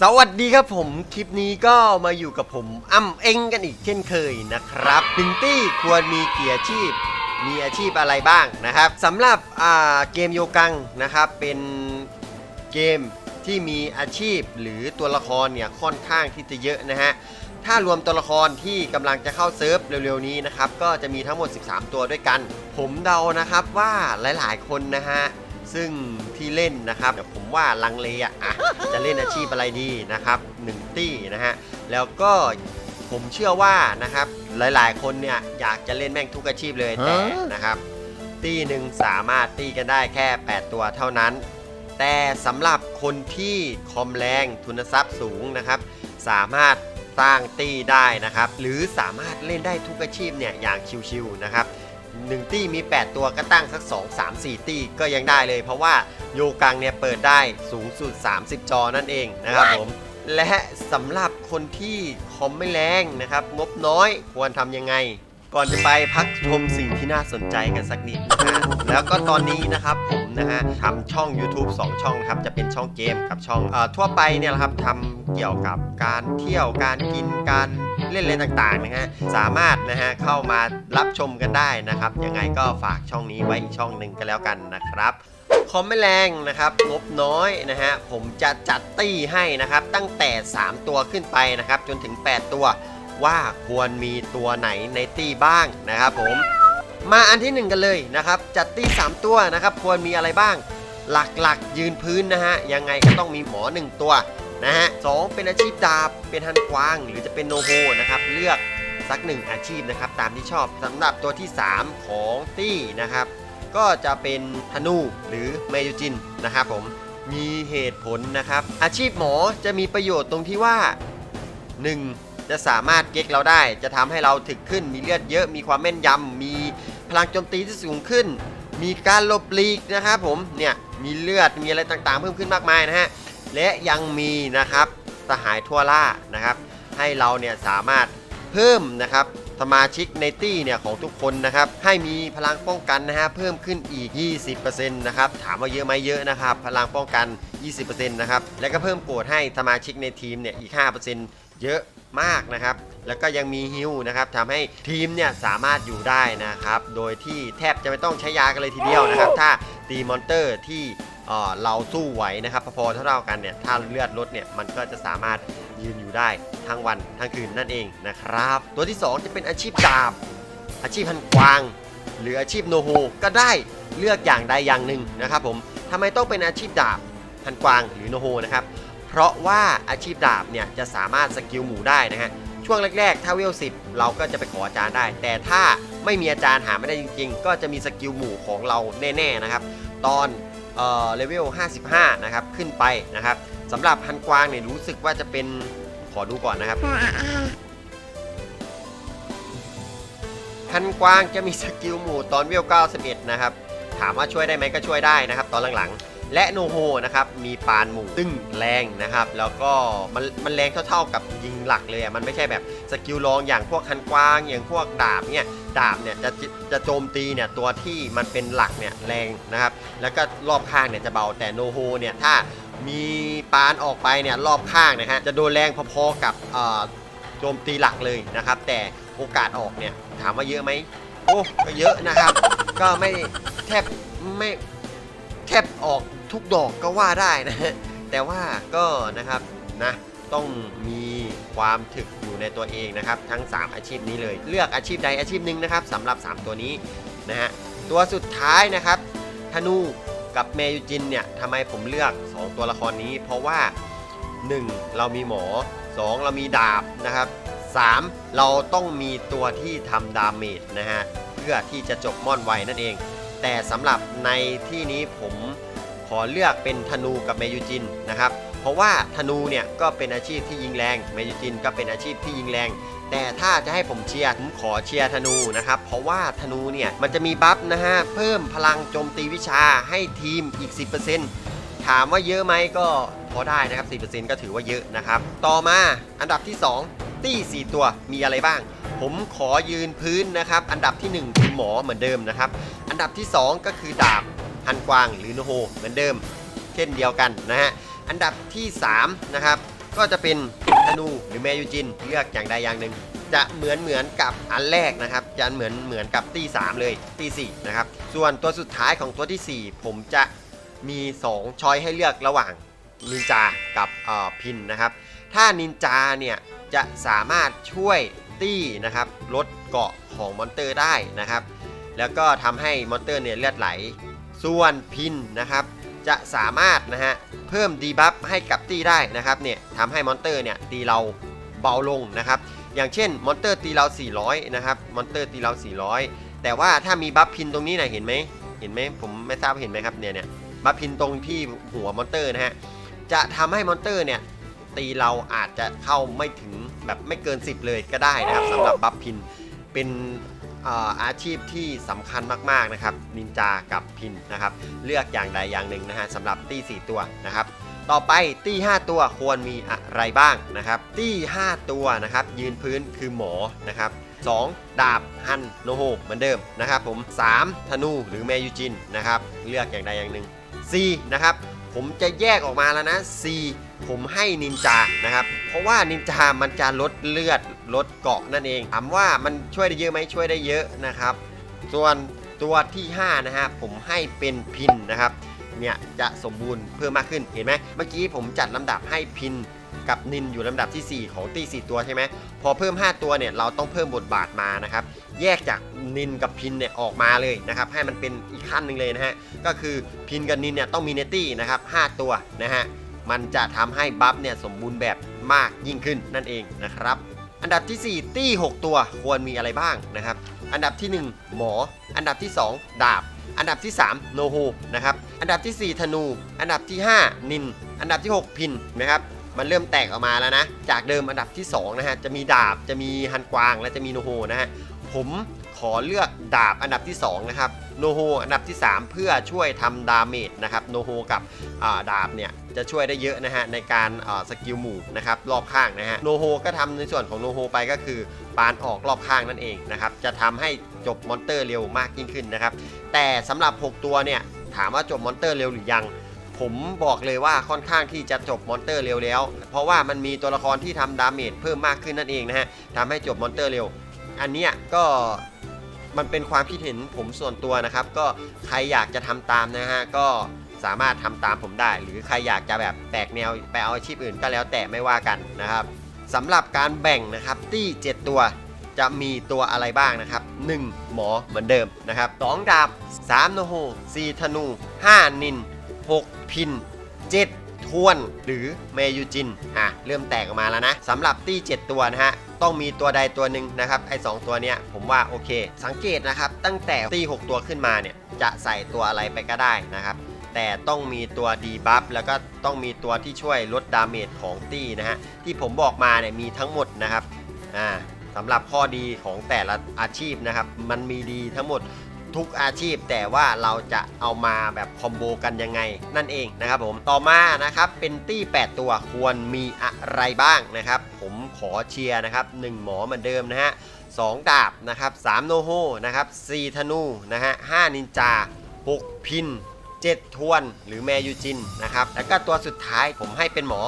สวัสดีครับผมคลิปนี้ก็มาอยู่กับผมอ้ำเอ็งกันอีกเช่นเคยนะครับหนึ่งตี้ควรมีกี่อาชีพ มีอาชีพอะไรบ้างนะครับสำหรับเกมโยกังนะครับ เป็นเกมที่มีอาชีพหรือตัวละครเนี่ยค่อนข้างที่จะเยอะนะฮะถ้ารวมตัวละครที่กำลังจะเข้าเซิร์ฟเร็วๆนี้นะครับก็จะมีทั้งหมด 13 ตัวด้วยกัน ผมเดานะครับว่าหลายๆคนนะฮะ ซึ่งที่เล่นนะครับเดี๋ยวผมว่าลังเลอะอะจะเล่นอาชีพอะไรดีนะครับหนึ่งตี้นะฮะแล้วก็ผมเชื่อว่านะครับหลายๆ คนเนี่ยอยากจะเล่นแม่งทุกอาชีพเลยแต่นะครับ ตี้หนึ่งสามารถตีกันได้แค่ 8 ตัวเท่านั้น แต่สำหรับคนที่คอมแรงทุนทรัพย์สูงนะครับ สามารถสร้างตี้ได้นะครับ หรือสามารถเล่นได้ทุกอาชีพเนี่ยอย่างชิวๆนะครับ หนึ่งตี้มี 8 ตัวก็ตั้งสัก 2 3 4 ตี้ก็ยังได้เลย เพราะว่าโยกังเนี่ยเปิดได้สูงสุด 30 จอนั่นเองนะครับผม และสำหรับคนที่คอมไม่แรงนะครับ งบน้อยควรทำยังไง ก่อนจะไปพักชมสิ่งที่น่าสนใจกันสักนิดนะฮะแล้วก็ตอนนี้นะครับผมนะฮะทำช่อง YouTube 2 ช่องนะครับจะเป็นช่องเกมกับช่องเออทั่วไปเนี่ยแหละครับทำเกี่ยวกับการเที่ยวการกินการเล่นอะไรต่างๆนะฮะสามารถนะฮะเข้ามารับชมกันได้นะครับยังไงก็ฝากช่องนี้ไว้อีกช่องหนึ่งกันแล้วกันนะครับคอมไม่แรงนะครับงบน้อยนะฮะผมจะจัดตี้ให้นะครับตั้งแต่ 3 ตัวขึ้นไปนะครับจนถึง 8 ตัว ว่าควรมีตัวไหนในตี้บ้างนะครับผม มาอันที่ 1 กันเลยนะครับ จัดตี้ 3 ตัวนะครับ ควรมีอะไรบ้าง หลักๆ ยืนพื้นนะฮะ ยังไงก็ต้องมีหมอ 1 ตัวนะฮะสองเป็นอาชีพดาบ เป็นฮันกวาง หรือจะเป็นโนโฮนะครับ เลือกสักหนึ่งอาชีพนะครับ ตามที่ชอบสำหรับตัวที่ 3 ของตี้นะครับ ก็จะเป็นธนูหรือเมยูจินนะครับผมมีเหตุผลนะครับ อาชีพหมอจะมีประโยชน์ตรงที่ว่า 1. จะสามารถเก็กเราได้ จะทำให้เราถึกขึ้น มีเลือดเยอะ มีความแม่นยำมีพลังโจมตีที่สูงขึ้น มีการลบลีกนะครับผม เนี่ย มีเลือด มีอะไรต่างๆ เพิ่มขึ้นมากมายนะฮะ และยังมีนะครับสหายทั่วล่านะครับ ให้เราเนี่ยสามารถเพิ่มนะครับสมาชิกในตี้เนี่ยของทุกคนนะครับให้มีพลังป้องกันนะฮะเพิ่มขึ้นอีก 20%นะครับถามว่าเยอะไหมเยอะนะครับพลังป้องกัน 20%นะครับแล้วก็เพิ่มโกรดให้สมาชิกในทีมเนี่ยอีก 5%เยอะ มากนะครับ แล้วก็ยังมีฮิวนะครับทำให้ทีมเนี่ยสามารถอยู่ได้นะครับ โดยที่แทบจะไม่ต้องใช้ยากันเลยทีเดียวนะครับ ถ้าตีมอนเตอร์ที่เอ่อเราสู้ไหวนะครับพอๆเท่าๆกันเนี่ยถ้าเลือดลดเนี่ยมันก็จะสามารถยืนอยู่ได้ทั้งวันทั้งคืนนั่นเองนะครับ ตัวที่ 2 จะเป็นอาชีพดาบ อาชีพพันกวาง หรืออาชีพโนโฮก็ได้เลือกอย่างใดอย่างหนึ่งนะครับผมทำไมต้องเป็นอาชีพดาบพันกวางหรือโนโฮนะครับ เพราะว่าอาชีพดาบเนี่ยจะสามารถสกิลหมู่ได้นะฮะ ช่วงแรกๆ ถ้าเวล10เราก็จะไปขออาจารย์ได้ แต่ถ้าไม่มีอาจารย์หาไม่ได้จริง ๆ ก็จะมีสกิลหมู่ของเราแน่ๆนะครับ ตอนเอ่อเลเวล 55 นะครับ ขึ้นไปนะครับสำหรับพันกวางเนี่ยรู้สึกว่าจะเป็นขอดูก่อนนะครับพันกวางจะมีสกิลหมู่ตอนเวล 91 นะครับ ถามว่าช่วยได้ไหมก็ช่วยได้นะครับ ตอนหลังๆ และโนโฮนะครับมีปานหมู่ตึ้งแรงนะครับ แล้วก็มันมันแรงเท่าๆกับยิงหลักเลยอะมันไม่ใช่แบบสกิลรองอย่างพวกฮันกวางอย่างพวกดาบเนี่ยดาบเนี่ยจะจะจะโจมตีเนี่ยตัวที่มันเป็นหลักเนี่ยแรงนะครับ แล้วก็รอบข้างเนี่ยจะเบาแต่โนโฮเนี่ยถ้ามีปานออกไปเนี่ยรอบข้างนะฮะจะโดนแรงพอๆกับอ่อโจมตีหลักเลยนะครับ แต่โอกาสออกเนี่ยถามว่าเยอะไหมโอ้ก็เยอะนะครับ ก็ไม่แทบไม่ ทบออกทุกดอกก็ว่าได้นะฮะแต่ว่าก็นะครับนะต้องมีความถึกอยู่ในตัวเองนะครับ ทั้ง 3 อาชีพนี้เลย เลือกอาชีพใดอาชีพหนึ่งนะครับสำหรับ 3 ตัวนี้นะฮะตัวสุดท้ายนะครับธนูกับเมยูจินเนี่ยทำไมผมเลือก 2 ตัวละครนี้ เพราะว่า 1. เรามีหมอ 2. เรามีดาบนะครับ 3. เราต้องมีตัวที่ทำดาเมจนะฮะเพื่อที่จะจบม่อนไวนั่นเอง แต่สำหรับในที่นี้ผมขอเลือกเป็นธนูกับเมยูจินนะครับ เพราะว่าธนูเนี่ยก็เป็นอาชีพที่ยิงแรงเมยูจินก็เป็นอาชีพที่ยิงแรง แต่ถ้าจะให้ผมเชียร์ผมขอเชียร์ธนูนะครับ เพราะว่าธนูเนี่ยมันจะมีบัฟนะฮะเพิ่มพลังโจมตีวิชาให้ทีมอีก 10%ถามว่าเยอะไหมก็พอได้นะครับ 4%ก็ถือว่าเยอะนะครับ ต่อมาอันดับที่ 2 ตี้ 4 ตัวมีอะไรบ้าง ผมขอยืนพื้นนะครับ อันดับที่ 1 คือหมอเหมือนเดิมนะครับ อันดับที่ 2 ก็คือดาบฮันกวางหรือโนโฮเหมือนเดิม เช่นเดียวกันนะฮะ อันดับที่3นะครับก็จะเป็นธนูหรือแมยูจินเลือกอย่างใดอย่างหนึ่ง จะเหมือนเหมือนกับอันแรกนะครับ จะเหมือนเหมือนกับตี3เลยตี4นะครับ ส่วนตัวสุดท้ายของตัวทีสี่4 ผมจะมี 2 ช้อยให้เลือกระหว่างนินจากับออพินนะครับ ถ้านินจาเนี่ยจะสามารถช่วย ตี้นะครับลดเกาะของมอนเตอร์ได้นะครับ แล้วก็ทำให้มอนเตอร์เนี่ยเลือดไหล ส่วนพินนะครับ จะสามารถนะฮะเพิ่มดีบัฟให้กับตี้ได้นะครับเนี่ยทำให้มอนเตอร์เนี่ยตีเราเบาลงนะครับ อย่างเช่นมอนเตอร์ตีเรา 400 นะครับมอนเตอร์ตีเรา 400 แต่ว่าถ้ามีบัฟพินตรงนี้นะเห็นไหมเห็นไหมผมไม่ทราบเห็นไหมครับเนี่ยเนี่ยบัฟพินตรงที่หัวมอนเตอร์นะฮะจะทำให้มอนเตอร์เนี่ยตีเราอาจจะเข้าไม่ถึง แบบไม่เกิน 10 เลยก็ได้นะครับสำหรับบัฟพินเป็นเอ่ออาชีพที่สำคัญมากๆนะครับนินจากับพินนะครับเลือกอย่างใดอย่างหนึ่งนะฮะสำหรับตี้ 4 ตัวนะครับต่อไปตี้ 5 ตัวควรมีอะไรบ้างนะครับตี้ 5 ตัวนะครับยืนพื้นคือหมอนะครับ 2. ดาบฮันโนโฮเหมือนเดิมนะครับผม 3. ธนูหรือแมยูจินนะครับเลือกอย่างใดอย่างหนึ่ง 4. นะครับผมจะแยกออกมาแล้วนะ4 ผมให้นินจานะครับ เพราะว่านินจามันจะลดเลือดลดเกาะนั่นเองถามว่ามันช่วยได้เยอะไหมช่วยได้เยอะนะครับ ส่วนตัวที่ 5 นะฮะผมให้เป็นพินนะครับเนี่ยจะสมบูรณ์เพิ่มมากขึ้นเห็นไหมเมื่อกี้ผมจัดลำดับให้พินกับนินอยู่ลำดับทีสี่ 4 ของตี4ตัวใช่ไหมพอเพิ่ม 5 ตัวเนี่ยเราต้องเพิ่มบทบาทมานะครับ แยกจากนินกับพินเนี่ยออกมาเลยนะครับ ให้มันเป็นอีกขั้นหนึ่งเลยนะฮะก็คือพินกับนินเนี่ยต้องมีเนตี้นะครับ5ตัวนะฮะ มันจะทำให้บัฟเนี่ยสมบูรณ์แบบมากยิ่งขึ้นนั่นเองนะครับ อันดับที่ 4 ตี้ 6 ตัวควรมีอะไรบ้างนะครับ อันดับที่ 1 หมอ อันดับที่ 2 ดาบ อันดับที่ 3โนโฮนะครับ อันดับทีสี่ 4 ธนู อันดับที่ 5 นิน อันดับที่ 6 พินนะครับมันเริ่มแตกออกมาแล้วนะ จากเดิมอันดับที่ 2 นะฮะ จะมีดาบ จะมีฮันกวาง และจะมีโนโฮนะฮะ ผมขอเลือกดาบอันดับที่ 2 นะครับ โนโฮอันดับที่ 3 เพื่อช่วยทำดาเมจนะครับโนโฮกับดาบเนี่ยจะช่วยได้เยอะนะฮะในการสกิลหมู่นะครับรอบข้างนะฮะโนโฮก็ทำในส่วนของโนโฮไปก็คือ ปานออกรอบข้างนั่นเองนะครับจะทำให้จบมอนเตอร์เร็วมากยิ่งขึ้นนะครับแต่สำหรับ 6 ตัวเนี่ยถามว่าจบมอนเตอร์เร็วหรือยัง ผมบอกเลยว่าค่อนข้างที่จะจบมอนเตอร์เร็วแล้ว เพราะว่ามันมีตัวละครที่ทำดาเมจเพิ่มมากขึ้นนั่นเองนะฮะทำให้จบมอนเตอร์เร็ว อันเนี้ยก็ มันเป็นความคิดเห็นผมส่วนตัวนะครับ ก็ใครอยากจะทำตามนะฮะก็สามารถทำตามผมได้ หรือใครอยากจะแบบแตกแนวไปเอาอาชีพอื่นก็แล้วแต่ไม่ว่ากันนะครับสำหรับการแบ่งนะครับตี้ 7 ตัวจะมีตัวอะไรบ้างนะครับ 1 หมอเหมือนเดิมนะครับ 2 ดาบ 3 โนโฮ4ธนู 5 นิน 6 พิน 7 ทวนหรือเมยูจินอะเริ่มแตกออกมาแล้วนะสำหรับตี้ 7 ตัวนะฮะ ต้องมีตัวใดตัวหนึ่งนะครับไอ้สตัวเนี้ยผมว่าโอเค สังเกตนะครับตั้งแต่ตี6ตัวขึ้นมาเนี่ยจะใส่ตัวอะไรไปก็ได้นะครับแต่ต้องมีตัวดีบัฟแล้วก็ต้องมีตัวที่ช่วยลดดาเมจของตี้นะฮะที่ผมบอกมาเนี่ยมีทั้งหมดนะครับอ่าสำหรับข้อดีของแต่ละอาชีพนะครับ มันมีดีทั้งหมด ทุกอาชีพ แต่ว่าเราจะเอามาแบบคอมโบกันยังไง นั่นเองนะครับผมต่อมานะครับเป็นตี้8ตัวควรมีอะไรบ้างนะครับ ผมขอเชียร์นะครับ1หมอเหมือนเดิมนะฮะ2ดาบนะครับ3โนโฮนะครับ4ธนูนะฮะ5นินจา6พิน7ทวนหรือแมยูจินนะครับแล้วก็ตัวสุดท้ายผมให้เป็นหมอ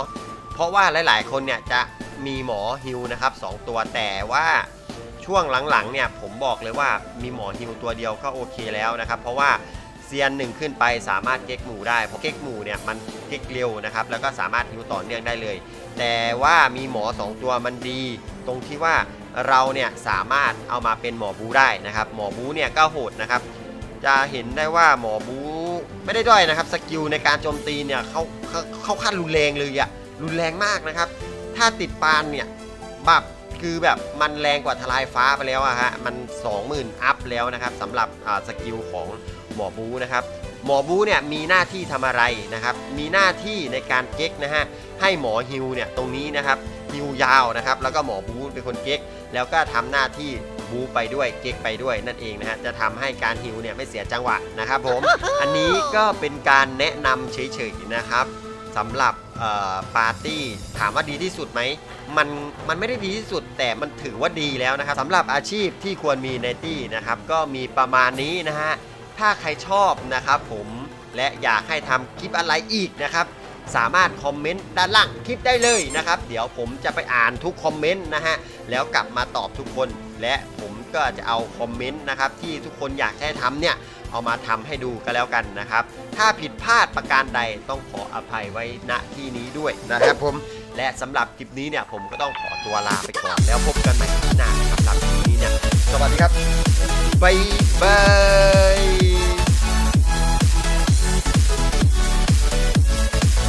เพราะว่าหลายๆ คนเนี่ยจะมีหมอฮิวนะครับ2ตัวแต่ว่า ช่วงหลังๆเนี่ยผมบอกเลยว่ามีหมอฮิวตัวเดียวก็โอเคแล้วนะครับ เพราะว่าเซียนหนึ่งขึ้นไปสามารถเก๊กหมู่ได้เพราะเก๊กหมู่เนี่ยมันเก๊กเร็วนะครับแล้วก็สามารถฮิวต่อเนื่องได้เลย แต่ว่ามีหมอ 2 ตัวมันดี ตรงที่ว่าเราเนี่ยสามารถเอามาเป็นหมอบูได้นะครับ หมอบูเนี่ยก็โหดนะครับ จะเห็นได้ว่าหมอบูไม่ได้ด้อยนะครับสกิลในการโจมตีเนี่ยเขาเขาเขาขั้นรุนแรงเลยอะรุนแรงมากนะครับ ถ้าติดปานเนี่ยแบบ คือแบบมันแรงกว่าทลายฟ้าไปแล้วอะฮะมัน 20,000 อัพแล้วนะครับสำหรับสกิลของหมอบูนะครับหมอบูเนี่ยมีหน้าที่ทำอะไรนะครับ มีหน้าที่ในการเก๊กนะฮะ ให้หมอฮิวเนี่ยตรงนี้นะครับฮิวยาวนะครับ แล้วก็หมอบูเป็นคนเก๊ก แล้วก็ทำหน้าที่บูไปด้วยเก๊กไปด้วยนั่นเองนะฮะ จะทำให้การฮิวเนี่ยไม่เสียจังหวะนะครับผม อันนี้ก็เป็นการแนะนำเฉยๆนะครับสำหรับ ปาร์ตี้ถามว่าดีที่สุดไหมมันมันไม่ได้ดีที่สุดแต่มันถือว่าดีแล้วนะครับสำหรับอาชีพที่ควรมีในตี้นะครับก็มีประมาณนี้นะฮะถ้าใครชอบนะครับผมและอยากให้ทำคลิปอะไรอีกนะครับสามารถคอมเมนต์ด้านล่างคลิปได้เลยนะครับ เดี๋ยวผมจะไปอ่านทุกคอมเมนต์นะฮะแล้วกลับมาตอบทุกคน และผมก็จะเอาคอมเมนต์นะครับที่ทุกคนอยากให้ทำเนี่ย เอามาทำให้ดูก็แล้วกันนะครับ ถ้าผิดพลาดประการใดต้องขออภัยไว้ณที่นี้ด้วยนะครับผม และสำหรับคลิปนี้เนี่ยผมก็ต้องขอตัวลาไปก่อน แล้วพบกันใหม่ที่หน้าสำหรับคลิปนี้เนี่ย สวัสดีครับ บ๊ายบาย